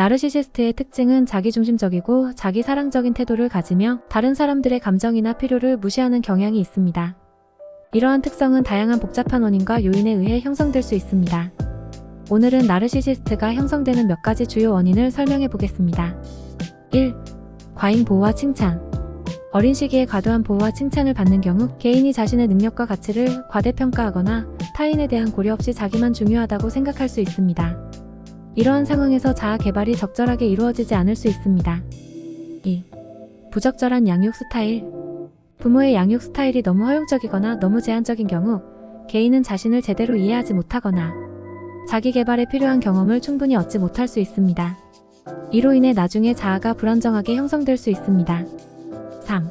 나르시시스트의 특징은 자기중심적이고 자기사랑적인 태도를 가지며 다른 사람들의 감정이나 필요를 무시하는 경향이 있습니다. 이러한 특성은 다양한 복잡한 원인과 요인에 의해 형성될 수 있습니다. 오늘은 나르시시스트가 형성되는 몇 가지 주요 원인을 설명해 보겠습니다. 1. 과잉 보호와 칭찬. 어린 시기에 과도한 보호와 칭찬을 받는 경우 개인이 자신의 능력과 가치를 과대평가하거나 타인에 대한 고려 없이 자기만 중요하다고 생각할 수 있습니다. 이러한 상황에서 자아 개발이 적절하게 이루어지지 않을 수 있습니다. 2. 부적절한 양육 스타일. 부모의 양육 스타일이 너무 허용적이거나 너무 제한적인 경우 개인은 자신을 제대로 이해하지 못하거나 자기 개발에 필요한 경험을 충분히 얻지 못할 수 있습니다. 이로 인해 나중에 자아가 불안정하게 형성될 수 있습니다. 3.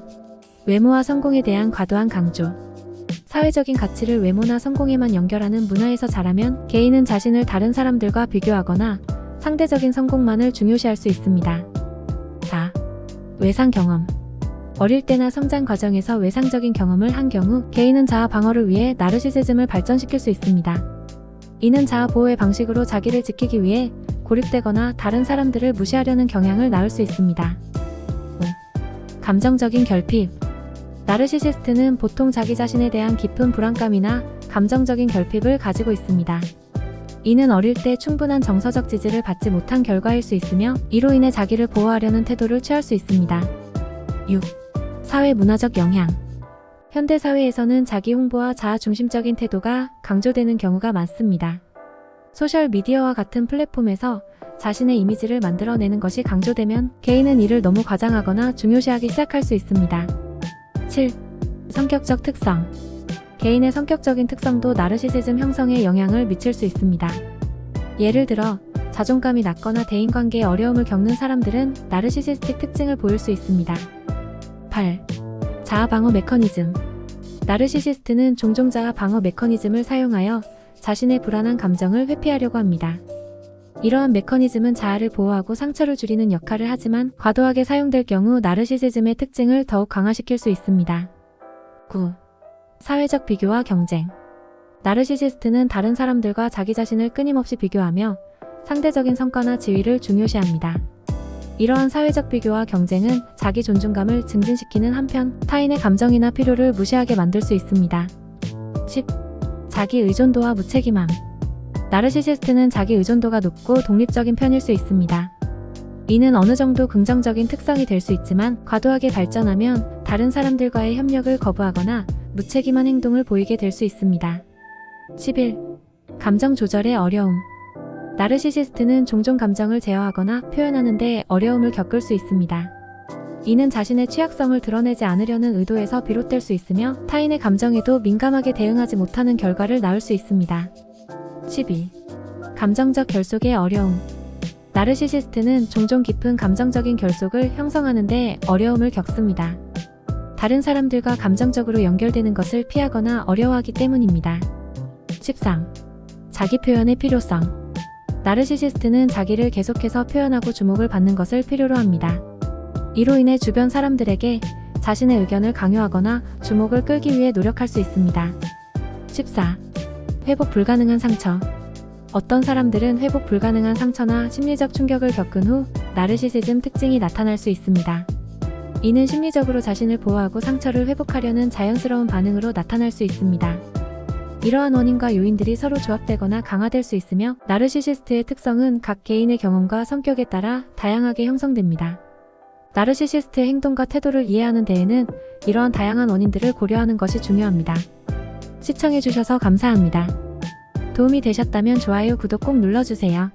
외모와 성공에 대한 과도한 강조. 사회적인 가치를 외모나 성공에만 연결하는 문화에서 자라면 개인은 자신을 다른 사람들과 비교하거나 상대적인 성공만을 중요시할 수 있습니다. 4. 외상 경험. 어릴 때나 성장 과정에서 외상적인 경험을 한 경우 개인은 자아 방어를 위해 나르시시즘을 발전시킬 수 있습니다. 이는 자아 보호의 방식으로 자기를 지키기 위해 고립되거나 다른 사람들을 무시하려는 경향을 낳을 수 있습니다. 5. 감정적인 결핍. 나르시시스트는 보통 자기 자신에 대한 깊은 불안감이나 감정적인 결핍을 가지고 있습니다. 이는 어릴 때 충분한 정서적 지지를 받지 못한 결과일 수 있으며 이로 인해 자기를 보호하려는 태도를 취할 수 있습니다. 6. 사회 문화적 영향. 현대 사회에서는 자기 홍보와 자아 중심적인 태도가 강조되는 경우가 많습니다. 소셜 미디어와 같은 플랫폼에서 자신의 이미지를 만들어내는 것이 강조되면 개인은 이를 너무 과장하거나 중요시하기 시작할 수 있습니다. 7. 성격적 특성. 개인의 성격적인 특성도 나르시시즘 형성에 영향을 미칠 수 있습니다. 예를 들어, 자존감이 낮거나 대인관계에 어려움을 겪는 사람들은 나르시시스틱 특징을 보일 수 있습니다. 8. 자아 방어 메커니즘. 나르시시스트는 종종 자아 방어 메커니즘을 사용하여 자신의 불안한 감정을 회피하려고 합니다. 이러한 메커니즘은 자아를 보호하고 상처를 줄이는 역할을 하지만 과도하게 사용될 경우 나르시시즘의 특징을 더욱 강화시킬 수 있습니다. 9. 사회적 비교와 경쟁. 나르시시스트는 다른 사람들과 자기 자신을 끊임없이 비교하며 상대적인 성과나 지위를 중요시합니다. 이러한 사회적 비교와 경쟁은 자기 존중감을 증진시키는 한편 타인의 감정이나 필요를 무시하게 만들 수 있습니다. 10. 자기 의존도와 무책임함. 나르시시스트는 자기 의존도가 높고 독립적인 편일 수 있습니다. 이는 어느 정도 긍정적인 특성이 될 수 있지만 과도하게 발전하면 다른 사람들과의 협력을 거부하거나 무책임한 행동을 보이게 될 수 있습니다. 11. 감정 조절의 어려움. 나르시시스트는 종종 감정을 제어하거나 표현하는데 어려움을 겪을 수 있습니다. 이는 자신의 취약성을 드러내지 않으려는 의도에서 비롯될 수 있으며 타인의 감정에도 민감하게 대응하지 못하는 결과를 낳을 수 있습니다. 12. 감정적 결속의 어려움. 나르시시스트는 종종 깊은 감정적인 결속을 형성하는데 어려움을 겪습니다. 다른 사람들과 감정적으로 연결되는 것을 피하거나 어려워하기 때문입니다. 13. 자기 표현의 필요성. 나르시시스트는 자기를 계속해서 표현하고 주목을 받는 것을 필요로 합니다. 이로 인해 주변 사람들에게 자신의 의견을 강요하거나 주목을 끌기 위해 노력할 수 있습니다. 14. 회복 불가능한 상처. 어떤 사람들은 회복 불가능한 상처나 심리적 충격을 겪은 후 나르시시즘 특징이 나타날 수 있습니다. 이는 심리적으로 자신을 보호하고 상처를 회복하려는 자연스러운 반응으로 나타날 수 있습니다. 이러한 원인과 요인들이 서로 조합되거나 강화될 수 있으며 나르시시스트의 특성은 각 개인의 경험과 성격에 따라 다양하게 형성됩니다. 나르시시스트의 행동과 태도를 이해하는 데에는 이러한 다양한 원인들을 고려하는 것이 중요합니다. 시청해주셔서 감사합니다. 도움이 되셨다면 좋아요, 구독 꼭 눌러주세요.